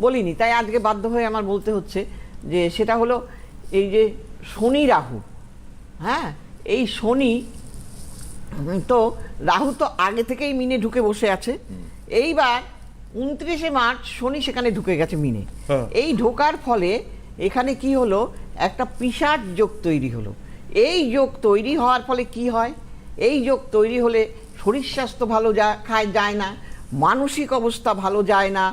বলিনি তাই আজকে বাধ্য হয়ে আমার বলতে হচ্ছে যে সেটা হলো এই যে শনি রাহু হ্যাঁ? এই শনি তো রাহু তো আগে থেকেই মিনে ঢুকে বসে আছে। এইবার উনত্রিশে মার্চ শনি সেখানে ঢুকে গেছে মিনে। হ্যাঁ। এই ঢোকার ফলে এখানে কি হলো? একটা পিসার যোগ তৈরি হলো। এই যোগ তৈরি হওয়ার ফলে কি হয়? এই যোগ তৈরি হলে শরীর স্বাস্থ্য ভালো যা খায় যায় না মানসিক অবস্থা ভালো যায় না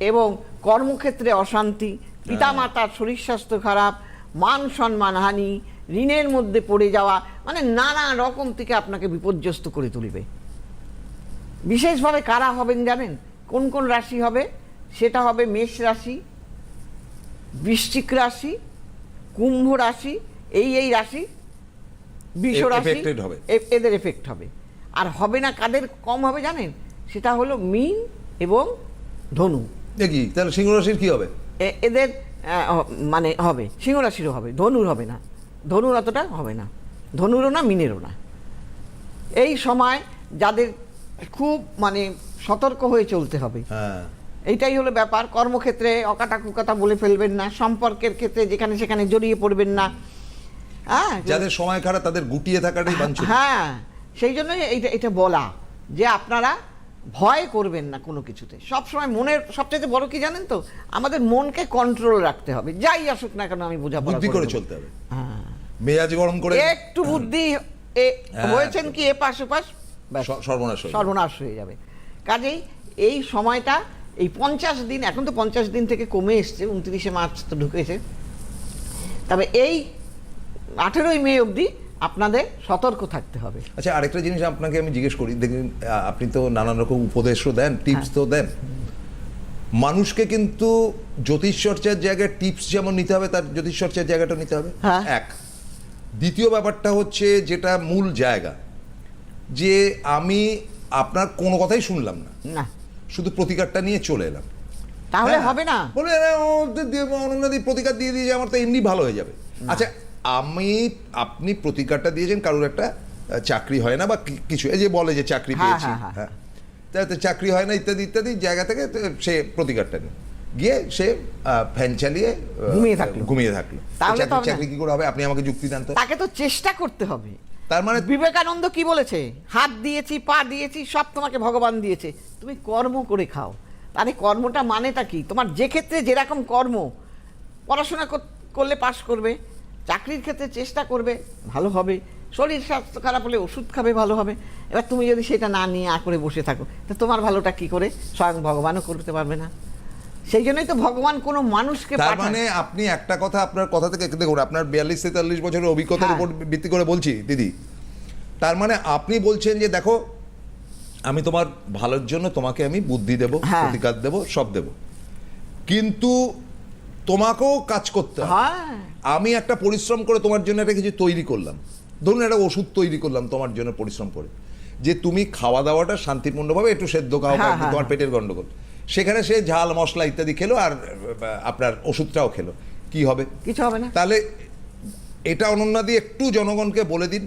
এবং কর্মক্ষেত্রে অশান্তি পিতামাতার শরীর স্বাস্থ্য খারাপ মান সম্মান হানি ঋণের মধ্যে পড়ে যাওয়া মানে নানা রকম থেকে আপনাকে বিপর্যস্ত করে তুলবে। বিশেষভাবে কারা হবেন জানেন? কোন কোন রাশি হবে? সেটা হবে মেষ রাশি বৃশ্চিক রাশি কুম্ভ রাশি এই এই রাশি বিষ রাশি এদের এফেক্ট হবে। আর হবে না কাদের কম হবে জানেন? সেটা হলো মিন এবং ধনু। দেখি তাহলে সিংহ রাশির কি হবে? এদের মানে হবে সিংহ রাশিরও হবে ধনুর হবে না। ধনুর অতটা হবে না ধনুরও না মিনেরও না। এই সময় যাদের খুব মানে সতর্ক হয়ে চলতে হবে। হ্যাঁ। এইটাই হলো ব্যাপার কর্মক্ষেত্রে অকাটা কুকাটা বলে ফেলবেন না সম্পর্কের ক্ষেত্রে যেখানে সেখানে জড়িয়ে পড়বেন না। হ্যাঁ যাদের সময় খারাপ তাদের গুটিয়ে থাকাটাই হ্যাঁ সেই জন্যই এইটা এটা বলা যে আপনারা ভয় করবেন না কোনো কিছুতে। সব সময় মনের সবচেয়ে বড় কি জানেন তো? আমাদের মনকে কন্ট্রোল রাখতে হবে। যাই আসুক না কেন আমি বোঝাপড়া বুদ্ধি করে চলতে হবে। হ্যাঁ। মেজাজ গরম করে একটু বুদ্ধি এ- হ্যাঁ। হয়েছেন কি এ পাশ ওপাশ সর্বনাশ হয়ে যাবে। সর্বনাশ হয়ে যাবে। কাজেই এই সময়টা এই পঞ্চাশ দিন এখন তো পঞ্চাশ দিন থেকে কমে এসছে উনত্রিশে মার্চ তো ঢুকেছে। তবে এই আঠেরোই মে অবধি আপনাদের সতর্ক থাকতে হবে। আচ্ছা আরেকটা জিনিস আপনাকে আমি জিজ্ঞেস করি দেখুন আপনি তো নানান রকম উপদেশও দেন টিপস তো দেন। মানুষকে কিন্তু জ্যোতিষ চর্চার জায়গায় টিপস যেমন নিতে হবে তার জ্যোতিষ চর্চার জায়গাটা নিতে হবে। হ্যাঁ। এক দ্বিতীয় ব্যাপারটা হচ্ছে যেটা মূল জায়গা যে আমি আপনার কোনো কথাই শুনলাম না। না। শুধু প্রতিকারটা নিয়ে চলে এলাম। তাহলে হ্যাঁ। হবে না। বলে "আরে, ও তো দিয়ে- অনন্যাদি প্রতিকার দিয়ে দিয়েছে আমার তো এমনি ভালো হয়ে যাবে। আচ্ছা আমি আপনি প্রতিকারটা দিয়েছেন কারোর একটা চাকরি হয় না বা কিছু এই যে বলে যে চাকরি হ্যাঁ, পেয়েছি হ্যাঁ, হ্যাঁ। হ্যাঁ। তাতে চাকরি হয় না ইত্যাদি ইত্যাদি জায়গা থেকে সে প্রতিকারটা নেয় গিয়ে সে ফ্যান চালিয়ে ঘুমিয়ে থাকল। ঘুমিয়ে থাকল। চাকরি কি করে হবে? আপনি আমাকে যুক্তি দেন তো। তাকে তো চেষ্টা করতে হবে। তার মানে বিবেকানন্দ কি বলেছে? হাত দিয়েছি পা দিয়েছি সব তোমাকে ভগবান দিয়েছে। তুমি কর্ম করে খাও। তাহলে কর্মটা মানেটা কি? তোমার যে ক্ষেত্রে যেরকম কর্ম পড়াশোনা করলে পাশ করবে। চাকরির ক্ষেত্রে চেষ্টা করবে ভালো হবে। শরীর স্বাস্থ্য খারাপ হলে ওষুধ খাবে ভালো হবে। এবার তুমি যদি সেটা না নিয়ে আ করে বসে থাকো তো তোমার ভালোটা কি করে? স্বয়ং ভগবানও করতে পারবে না। সেই জন্যই তো ভগবান কোনো মানুষকে তার মানে আপনি একটা কথা আপনার কথা থেকে দেখুন আপনার বিয়াল্লিশ তেতাল্লিশ বছরের অভিজ্ঞতার হ্যাঁ। উপর ভিত্তি করে বলছি দিদি। তার মানে আপনি বলছেন যে দেখো আমি তোমার ভালোর জন্য তোমাকে আমি বুদ্ধি দেব হ্যাঁ। প্রতিকার দেব সব দেব। কিন্তু তোমাকেও কাজ করতে হবে। হ্যাঁ। আমি একটা পরিশ্রম করে তোমার জন্য একটা কিছু তৈরি করলাম। ধরুন একটা ওষুধ তৈরি করলাম তোমার জন্য পরিশ্রম করে। যে তুমি খাওয়া দাওয়াটা শান্তিপূর্ণভাবে একটু সেদ্ধ খাও বা হ্যাঁ, হ্যাঁ, তোমার পেটের গন্ডগোল। সেখানে সে ঝাল মশলা ইত্যাদি খেলো আর আপনার ওষুধটাও খেলো। কি হবে? কিছু হবে না। তাহলে এটা অনন্যা দিয়ে একটু জনগণকে বলে দিন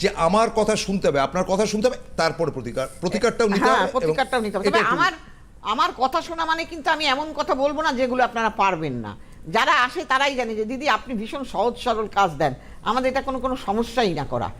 যে আমার কথা শুনতে হবে আপনার কথা শুনতে হবে তারপরে প্রতিকার প্রতিকারটাও নিতে হবে প্রতিকারটাও নিতে হবে। আমার আমার কথা শোনা মানে কিন্তু আমি এমন কথা বলব না যেগুলো আপনারা পারবেন না। যারা আসে তারাই জানে যে, দিদি, আপনি ভীষণ সহজ সরল কাজ দেন। আমাদের এটা কোনো কোনো সমস্যাই না করা।